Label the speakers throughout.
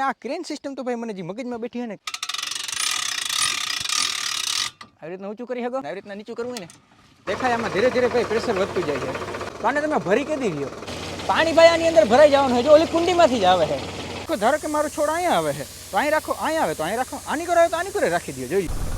Speaker 1: અને આ crane system તો ભાઈ મને જે મગજમાં બેઠી છે ને. આવી રીતના ઊંચું કરી શકો આવી રીતના નીચું કરવું હોય ને, દેખાય આમાં ધીરે ધીરે ભાઈ પ્રેશર વધતું જાય છે. તો આને તમે ભરી કેદી રહ્યો પાણી ભાઈ આની અંદર ભરાઈ જવાનું હોય, જો ઓલી કુંડીમાંથી જ આવે છે. ધારો કે મારો છોડ અહીંયા આવે છે, તો અહીં રાખો, અહીંયા આવે, તો અહીં રાખો. આની કરો તો આની કરે રાખી દો જોઈ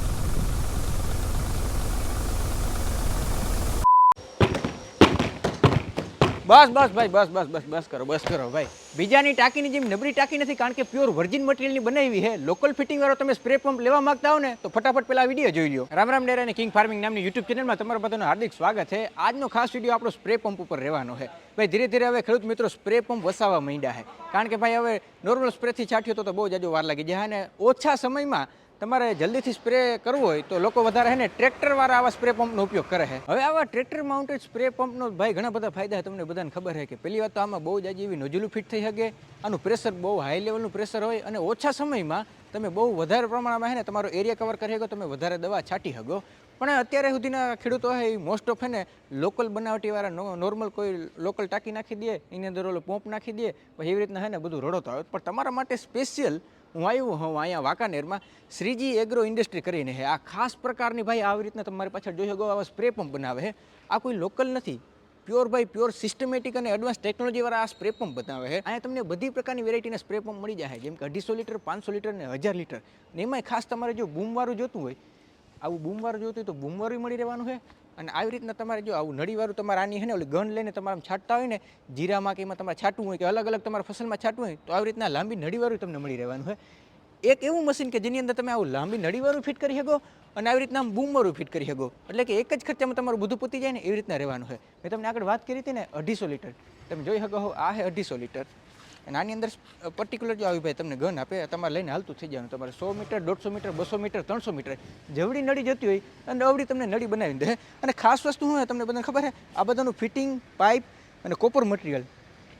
Speaker 1: બસ બસ, ભાઈ, બસ બસ બસ બસ કરો બસ કરો, ભાઈ. બીજાની ટાંકીની જેમ નબળી ટાંકી નથી, કારણ કે પ્યોર વર્જિન મટીરિયલની બનાવી છે. લોકલ ફિટિંગ વાળો તમે સ્પ્રે પંપ લેવા માંગતા હો ને, તો ફટાફટ પેલા વીડિયો જોઈ લો રામ રામ ડેરા અને કિંગ ફાર્મિંગ નામની યુટ્યુબ ચેનલમાં તમારા બધાનું હાર્દિક સ્વાગત છે. આજનો ખાસ વીડિયો આપણો સ્પ્રે પંપ ઉપર રહેવાનો છે. ભાઈ, ધીરે ધીરે હવે ખેડૂત મિત્રો સ્પ્રે પંપ વસાવવા માંડ્યા છે. કારણ કે ભાઈ, હવે નોર્મલ સ્પ્રેથી છાંટ્યો તો બહુ જાજો વાર લાગી જાય અને ઓછા સમયમાં તમારે જલ્દીથી સ્પ્રે કરવો હોય તો લોકો વધારે હે ને ટ્રેક્ટરવાળા આવા સ્પ્રે પંપનો ઉપયોગ કરે છે. હવે આવા ટ્રેક્ટર માઉન્ટેડ સ્પ્રે પંપનો ભાઈ ઘણા બધા ફાયદા છે, તમને બધાને ખબર છે કે પહેલી વાત તો આમાં બહુ જાજી એવી નોઝલું ફિટ થઈ શકે, આનું પ્રેશર બહુ હાઈ લેવલનું પ્રેશર હોય અને ઓછા સમયમાં તમે બહુ વધારે પ્રમાણમાં હે ને તમારો એરિયા કવર કરી શકો, તમે વધારે દવા છાંટી શકો. પણ અત્યારે સુધીના ખેડૂતો છે એ મોસ્ટ ઓફ હે ને લોકલ બનાવટીવાળા નોર્મલ કોઈ લોકલ ટાંકી નાખી દે, એની અંદર ઓલો પંપ નાખી દે એવી રીતના હે ને બધું રડોતો આવે. પણ તમારા માટે સ્પેશિયલ હું આવ્યો, હું અહીંયા વાંકાનેરમાં શ્રીજી એગ્રો ઇન્ડસ્ટ્રી કરીને છે આ ખાસ પ્રકારની ભાઈ આવી રીતના તમારી પાછળ જોઈ શકો, આવા સ્પ્રે પંપ બનાવે છે આ કોઈ લોકલ નથી. પ્યોર ભાઈ પ્યોર સિસ્ટમેટિક અને એડવાન્સ ટેકનોલોજીવાળા આ સ્પ્રે પંપ બનાવે છે અહીંયા તમને બધી પ્રકારની વેરાયટીના સ્પ્રે પંપ મળી જાય. જેમ કે અઢીસો લીટર, પાંચસો લીટર અને હજાર લીટર. ને એમાંય ખાસ તમારે જો બૂમવાળું જોતું હોય, આવું બૂમવાળું જોતું હોય તો બૂમવાળું મળી રહેવાનું છે અને આવી રીતના તમારે જો આવું નળીવાળું તમારે આની છે ને ઓલી ગન લઈને તમારે છાંટતા હોય ને, જીરામાં કે એમાં તમારે છાંટવું હોય કે અલગ અલગ તમારા ફસલમાં છાંટવું હોય, તો આવી રીતના લાંબી નળીવાળું તમને મળી રહેવાનું હોય. એક એવું મશીન કે જેની અંદર તમે આવું લાંબી નળીવાળું ફિટ કરી શકો અને આવી રીતના બૂમવાળું ફિટ કરી શકો. એટલે કે એક જ ખર્ચામાં તમારું બધું પતી જાય ને એવી રીતના રહેવાનું હોય. મેં તમને આગળ વાત કરી હતી ને અઢીસો લીટર. તમે જોઈ શકો હો, આ છે અઢીસો લીટર. અને આની અંદર પર્ટિક્યુલર જો આવી ભાઈ તમને ગન આપે, તમારે લઈને હાલતું થઈ જવાનું. તમારે સો મીટર, દોઢસો મીટર, બસો મીટર, ત્રણસો મીટર, જેવડી નળી જતી હોય, અને અવડી તમને નળી બનાવી દે. અને ખાસ વસ્તુ શું હોય તમને બધાને ખબર છે? આ બધાનું ફિટિંગ પાઇપ અને કોપર મટીરિયલ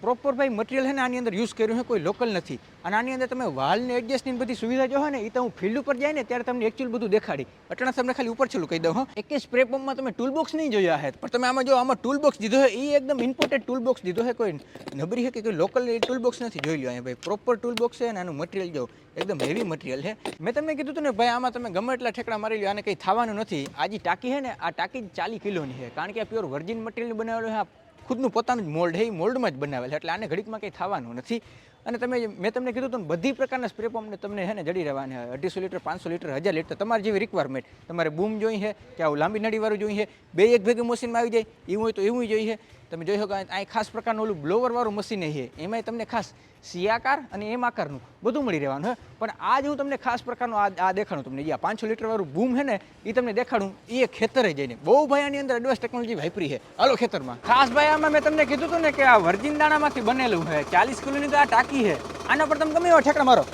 Speaker 1: પ્રોપર ભાઈ મટીરિયલ છે ને આની અંદર યુઝ કર્યું છે કોઈ લોકલ નથી. અને આની અંદર તમે વાલને એડજસ્ટની બધી સુવિધા જો ને એ તો હું ફિલ્ડ ઉપર જાય ને, ત્યારે તમને એકચ્યુઅલ બધું દેખાડી. અટણા તમને ખાલી ઉપર છેલ્લું કહી દઉં, હા. એક સ્પ્રે પંપમાં તમે ટૂલ બોક્સ નહીં જોયા હે. પણ તમે આમાં જો આમાં ટૂલ બોક્સ દીધો છે એ એકદમ ઇમ્પોર્ટેડ ટૂલ બોક્સ દીધો છે કોઈ નબરી છે કે કોઈ લોકલ ટૂલ બોક્સ નથી જોઈ લો અહીંયા ભાઈ. પ્રોપર ટૂલ બોક્સ છે અને આનું મટીરિયલ જો એકદમ હેવી મટીરિયલ છે મેં તમને કીધું હતું ને, ભાઈ, આમાં તમે ગમે એટલા ઠેકડા મારી લો આને કંઈ થવાનું નથી. આ જે ટાંકી છે ને, આ ટાંકી ચાલી કિલોની છે કારણ કે આ પ્યોર વર્જિન મટીરિયલ બનાવેલું છે આ ખુદનું પોતાનું જ મોલ્ડ એ મોલ્ડમાં જ બનાવેલ છે. એટલે આને ઘડીકમાં કંઈ થવાનું નથી. અને તમે મેં તમને કીધું હતું બધી પ્રકારના સ્પ્રે પંપને તમને છે ને જડી રહેવાની હોય. અઢીસો લીટર, પાંચસો લીટર, હજાર લીટર, તમારી જેવી રિક્વાયરમેન્ટ તમારે બૂમ જોઈએ કે આવું લાંબી નળીવાળું જોઈએ બે એક ભેગી મશીનમાં આવી જાય. એવું હોય તો એવું જોઈએ તમે જોઈ શકો અહીં ખાસ પ્રકારનું ઓલું બ્લોવરવાળું મશીન છે. એમાંય તમને ખાસ સી આકાર અને એમ આકારનું બધું મળી રહેવાનું, હે? પણ આજ હું તમને ખાસ પ્રકારનું આ આ દેખાડું તમને. જે આ પાંચસો લીટરવાળું બૂમ છે ને એ તમને દેખાડું. એ ખેતરે જઈને. બહુ ભાઈ અંદર એડવાન્સ ટેકનોલોજી વાપરી છે. હાલો ખેતરમાં. ખાસ ભાઈ, આમાં મેં તમને કીધું હતું ને કે આ વર્જિન દાણામાંથી બનેલું છે. ચાલીસ કિલોની તો આ ટાંકી છે. આના પર તમે ગમે એવા ઠેકડા મારો.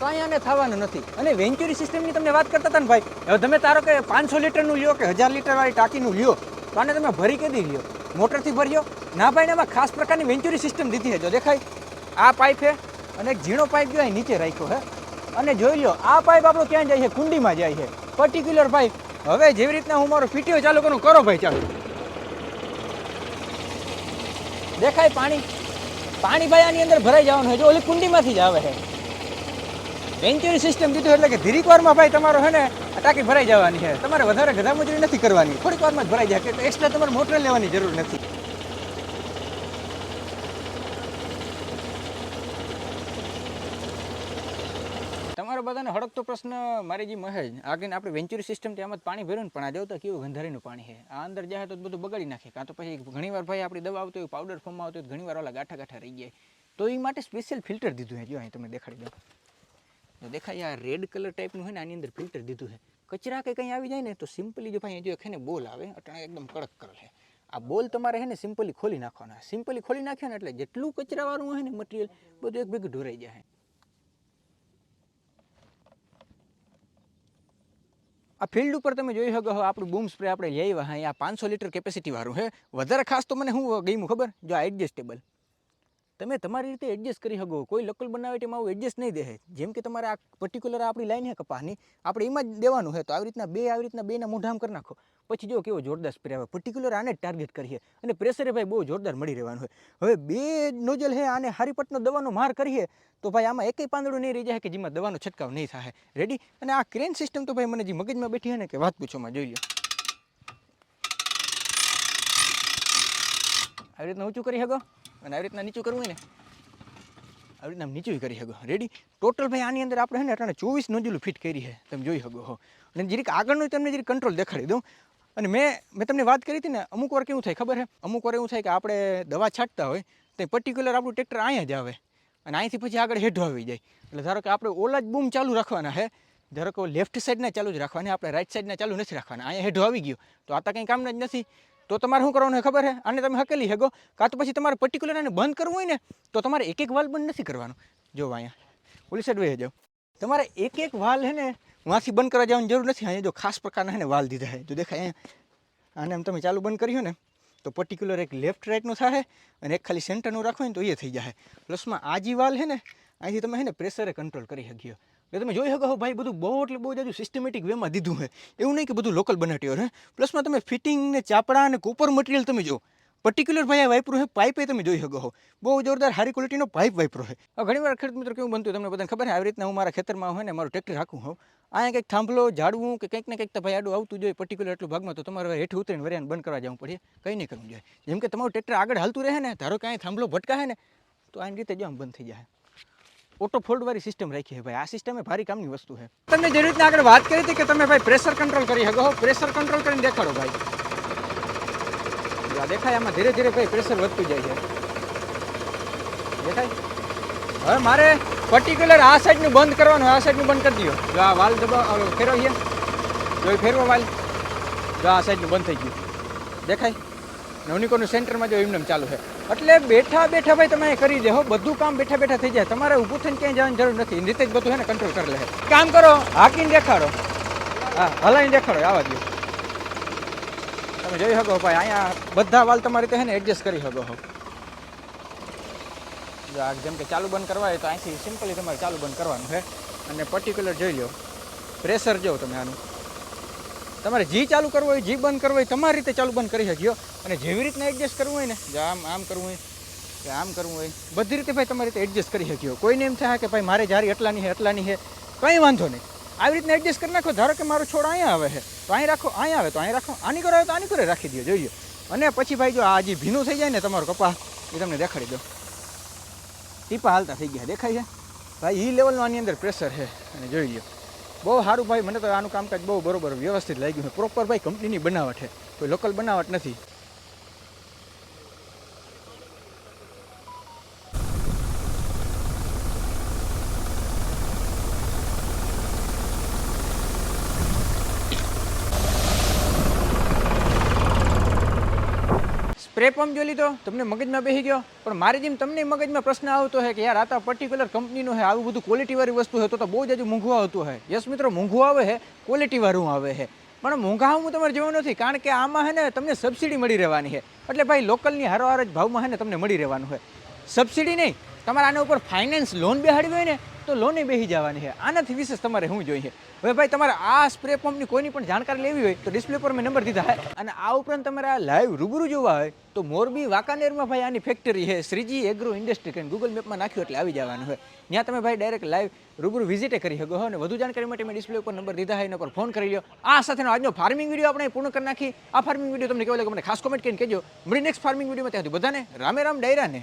Speaker 1: કાંઈ આને થવાનું નથી. અને વેન્ચુરી સિસ્ટમની તમને વાત કરતા હતા ને ભાઈ, હવે તમે તારો કે પાંચસો લીટરનું લ્યો કે હજાર લીટરવાળી ટાંકીનું લ્યો, તો આને તમે ભરી કેદી લ્યો? મોટરથી ભર્યો? ના ભાઈ એમાં ખાસ પ્રકારની વેન્ચુરી સિસ્ટમ દીધી છે. જો દેખાય, આ પાઇપ છે અને એક ઝીણો પાઇપ જો નીચે રાખ્યો છે. અને જોઈ લો આ પાઇપ આપણો ક્યાં જાય છે? કુંડીમાં જાય છે. પર્ટિક્યુલર પાઇપ હવે જેવી રીતના હું મારો પીટીઓ ચાલુ કરું, કરો ભાઈ ચાલુ. દેખાય પાણી? પાણી ભાઈ આની અંદર ભરાઈ જવાનું છે. જો ઓલી કુંડીમાંથી જ આવે છે. વેન્ચુરી સિસ્ટમ દીધું એટલે કે ધીરીક વારમાં ભાઈ તમારો છે ને, ટાંકી ભરાઈ જવાની છે. તમારે વધારે ગધામજૂરી નથી કરવાની. થોડીક વારમાં જ ભરાઈ જાય. કે એક્સ્ટ્રા તમારે મોટર લેવાની જરૂર નથી. તમારો બધાને હડકતો પ્રશ્ન મારી જે મહેજ આગળ આપણે વેન્ચુરી સિસ્ટમ ત્યાં જ પાણી ભર્યું ને, પણ આ આવતા કેવું ગંધારીનું પાણી છે? આ અંદર જાય તો બધું બગાડી નાખે. કાં તો પછી ઘણીવાર ભાઈ આપણી દવા આવતી હોય પાવડર ફોર્મમાં આવતી હોય ઘણીવાર ઓલા ગાંઠા ગાંઠા રહી જાય. તો એ માટે સ્પેશિયલ ફિલ્ટર દીધું છે. જો અહીં તમે દેખાડી દો તો દેખાય, આ રેડ કલર ટાઈપનું હોય ને, આની અંદર ફિલ્ટર દીધું છે. કચરા કે કંઈ આવી જાય ને, તો સિમ્પલી જો ભાઈ જો છે બોલ આવે અટાણે એકદમ કડક કલર છે. આ બોલ તમારે છે ને સિમ્પલી ખોલી નાખવાના સિમ્પલી ખોલી નાખ્યા ને, એટલે જેટલું કચરાવાળું હોય ને મટીરિયલ બધું એક ભેગું ઢોરાઈ જાય આ ફિલ્ડ ઉપર તમે જોઈ શકો છો, આપણું બૂમ સ્પ્રે આપણે લઈ આવ્યા અહીંયા પાંચસો લીટર કેપેસિટીવાળું છે. વધારે ખાસ તો મને શું ગમ્યું ખબર? જો આ એડજસ્ટેબલ તમે તમારી રીતે એડજસ્ટ કરી શકો. કોઈ લોકલ બનાવે એમાં આવું એડજસ્ટ નહીં દે જેમ કે તમારે આ પર્ટિક્યુલર આપણી લાઈન છે કપાસની, આપણે એમાં જ દેવાનું છે તો આવી રીતના બે, આવી રીતના બેના મોઢામ કરી નાખો. પછી જો કેવો જોરદાર સ્પ્રે આવે. પર્ટિક્યુલર આને ટાર્ગેટ કરીએ અને પ્રેશરે ભાઈ બહુ જોરદાર મળી રહેવાનું હોય. હવે બે નોઝલ હે આને હારીપટનો દવાનો માર કરીએ તો ભાઈ આમાં એકેય પાંદડું નહીં રહી જાય કે જેમાં દવાનો છંટકાવ નહીં થાય. રેડી અને આ ક્રેન સિસ્ટમ તો ભાઈ મને જે મગજમાં બેઠી છે ને કે વાત પૂછોમાં જોઈ લો આવી રીતના ઊંચું કરી શકો? અને આવી રીતના નીચું કરવું હોય ને, આવી રીતના નીચું કરી શકો. રેડી ટોટલ ભાઈ આની અંદર આપણે હે ને અટાણે ચોવીસ નોઝલું ફિટ કરી છે. તમે જોઈ શકો હો. અને જરીક આગળનું તમને જરીક કંટ્રોલ દેખાડી દઉં. અને મેં મેં તમને વાત કરી હતી ને, અમુક વાર કેવું થાય ખબર છે અમુક વાર એવું થાય કે આપણે દવા છાંટતા હોય, તો પર્ટિક્યુલર આપણું ટ્રેક્ટર અહીંયા જ આવે. અને અહીંથી પછી આગળ હેઠો આવી જાય. એટલે ધારો કે આપણે ઓલા જ બૂમ ચાલુ રાખવાના છે ધારો કે લેફ્ટ સાઈડના ચાલુ જ રાખવાના, આપણે રાઈટ સાઈડના ચાલુ નથી રાખવાના. અહીંયા હેઠો આવી ગયો. તો આ તો કંઈ કામના જ નથી. તો તમારે શું કરવાનું ખબર છે આને તમે હકેલી શકો કાં તો પછી તમારે પર્ટિક્યુલર આને બંધ કરવું હોય ને, તો તમારે એક એક વાલ બંધ નથી કરવાનો. જો અહીંયા, ઓલી સાઈડ જાઓ તમારે એક એક વાલ છે ને વાંથી બંધ કરવા જવાની જરૂર નથી. અહીંયા જો ખાસ પ્રકારના છે ને વાલ દીધા છે જો દેખાય અહીંયા. આને આમ તમે ચાલુ બંધ કર્યું ને, તો પર્ટિક્યુલર એક લેફ્ટ રાઈટનું થાય અને એક ખાલી સેન્ટરનું રાખો ને, તો એ થઈ જાય પ્લસમાં આ જે વાલ છે ને અહીંથી તમે છે ને પ્રેશરે કંટ્રોલ કરી શકીએ એટલે તમે જોઈ શકો ભાઈ બધું બહુ એટલે બહુ જાજુ સિસ્ટમેટિક વેમાં દીધું છે. એવું નહીં કે બધું લોકલ બનાટ્યું છે પ્લસમાં તમે ફિટિંગ ને ચાપડા અને કોપર મટીરિયલ તમે જો પર્ટિક્યુલર ભાઈ આ વાપરું છે પાઇપે તમે જોઈ શકો છો. બહુ જોરદાર સારી ક્વોલિટીનો પાઇપ વાપરો છે. ઘણી વાર ખેડૂત મિત્રો કેવું બનતું તમને બધાને ખબર છે, આવી રીતના હું મારા ખેતરમાં હોય ને મારું ટ્રેક્ટર રાખું હોઉં અહીંયા કંઈક થાંભલો, ઝાડવું કે કંઈક ને કંઈક તો ભાઈ આડું આવતું જોઈએ પર્ટિક્યુલર એટલું ભાગમાં તો તમારે હેઠ ઉતરીને વરિયાને બંધ કરવા જવું પડે. કંઈ નહીં કરવું જોઈએ. જેમ કે તમારું ટ્રેક્ટર આગળ હાલતું રહે ને, ધારો કે અહીંયા થાંભલો ભટકાય ને, તો આની રીતે જો આમ બંધ થઈ જાય. ઓટો ફોલ્ડ વાળી સિસ્ટમ રાખી છે ભાઈ આ સિસ્ટમ એ ભારી કામની વસ્તુ છે તમને જે રીતના આગળ વાત કરી હતી કે તમે ભાઈ પ્રેશર કંટ્રોલ કરી શકો પ્રેશર કંટ્રોલ કરીને દેખાડો ભાઈ જો આ દેખાય આમાં ધીરે ધીરે ભાઈ પ્રેશર વધતું જાય છે। દેખાય? હવે મારે પર્ટિક્યુલર આ સાઈડનું બંધ કરવાનું આ સાઈડનું બંધ કરી દો જો આ વાલ દબા ફેરવીએ જો એ ફેરવો વાલ, જો આ સાઈડનું બંધ થઈ ગયું. દેખાય? નવનિકોનું સેન્ટરમાં જો એમને એમ ચાલુ છે. એટલે બેઠા બેઠા ભાઈ તમે કરી દે હો, બધું કામ બેઠા બેઠા થઈ જાય. તમારે ઊભું થઈને ક્યાંય જવાની જરૂર નથી. રીતે જ બધું છે ને કંટ્રોલ કરી લે. કામ કરો, હાકીને દેખાડો. હા હલાવીને દેખાડો, આવા દો તમે જોઈ શકો ભાઈ, અહીંયા બધા વાલ તમારી રીતે ને એડજસ્ટ કરી શકો હો જો આ જેમ કે ચાલુ બંધ કરવા હોય તો અહીંથી સિમ્પલી તમારે ચાલુ બંધ કરવાનું છે. અને પર્ટિક્યુલર જોઈ લો. પ્રેશર જોવો તમે આનું. તમારે જી ચાલુ કરવું હોય, જી બંધ કરવું હોય, તમારી રીતે ચાલુ બંધ કરી શકીઓ અને જેવી રીતના એડજસ્ટ કરવું હોય ને, જે આમ આમ કરવું હોય કે આમ કરવું હોય, બધી રીતે ભાઈ તમારી રીતે એડજસ્ટ કરી શકીઓ કોઈને એમ થાય કે ભાઈ મારે જારી એટલાની છે એટલાની છે, કંઈ વાંધો નહીં. આવી રીતના એડજસ્ટ કરી નાખો, ધારો કે મારો છોડ અહીંયા આવે છે, તો અહીં રાખો, અહીંયા આવે, તો અહીં રાખો, આની કરો તો આની કરે રાખી દો જોઈએ અને પછી ભાઈ જો આ જે ભીનું થઈ જાય ને તમારો કપા એ તમને દેખાડી દો. ટીપા હાલતા થઈ ગયા, દેખાય છે? ભાઈ એ લેવલનું આની અંદર પ્રેશર છે, અને જોઈ લો બહુ સારું ભાઈ, મને તો આનું કામકાજ બહુ બરોબર વ્યવસ્થિત લાગ્યું છે. પ્રોપર ભાઈ કંપનીની બનાવટ છે. કોઈ લોકલ બનાવટ નથી. સ્પ્રે પંપ જોઈ લીધો, તમને મગજમાં બેસી ગયો. પણ મારી જેમ તમને મગજમાં પ્રશ્ન આવતો હોય કે યાર, આ પર્ટિક્યુલર કંપનીનો છે આવું બધું ક્વોલિટીવાળી વસ્તુ હોય તો તો બહુ જ હજુ મોંઘું આવતું હોય યસ મિત્રો, મોંઘું આવે છે ક્વોલિટીવાળું આવે છે પણ મોંઘાવું તમારે જવું નથી, કારણ કે આમાં છે ને તમને સબસિડી મળી રહેવાની છે એટલે ભાઈ લોકલની હારોહાર જ ભાવમાં છે ને તમને મળી રહેવાનું છે સબસિડી નહીં, તમારે આના ઉપર ફાઇનાન્સ લોન બેહાડવી હોય ને તો લોને બેસી જવાની છે. આનાથી વિશેષ તમારે શું જોઈએ? હવે ભાઈ, તમારે આ સ્પ્રે પંપની કોઈની પણ જાણકારી લેવી હોય તો ડિસ્પ્લે પર મેં નંબર દીધા છે. અને આ ઉપરાંત તમારે આ લાઈવ રૂબરૂ જોવા હોય તો મોરબી વાંકાનેરમાં ભાઈ આની ફેક્ટરી છે. શ્રીજી એગ્રો ઇન્ડસ્ટ્રી કરીને ગૂગલ મેપમાં નાખ્યું એટલે આવી જવાનું હોય ત્યાં તમે ભાઈ ડાયરેક્ટ લાઈવ રૂબરૂ વિઝિટે કરી શકો અને વધુ જાણકારી માટે મેં ડિસ્પ્લે ઉપર નંબર દીધા હોય એના પર ફોન કરી લો આ સાથેનો આજનો ફાર્મિંગ વીડિયો આપણે પૂર્ણ કરી નાખી. આ ફાર્મિંગ વીડિયો તમને કેવો લાગે મને ખાસ કોમેન્ટ કરીને કહેજો. મળી નેક્સ્ટ ફાર્મિંગ વિડીયોમાં ત્યાંથી બધાને રામે રામ, ડાયરાને.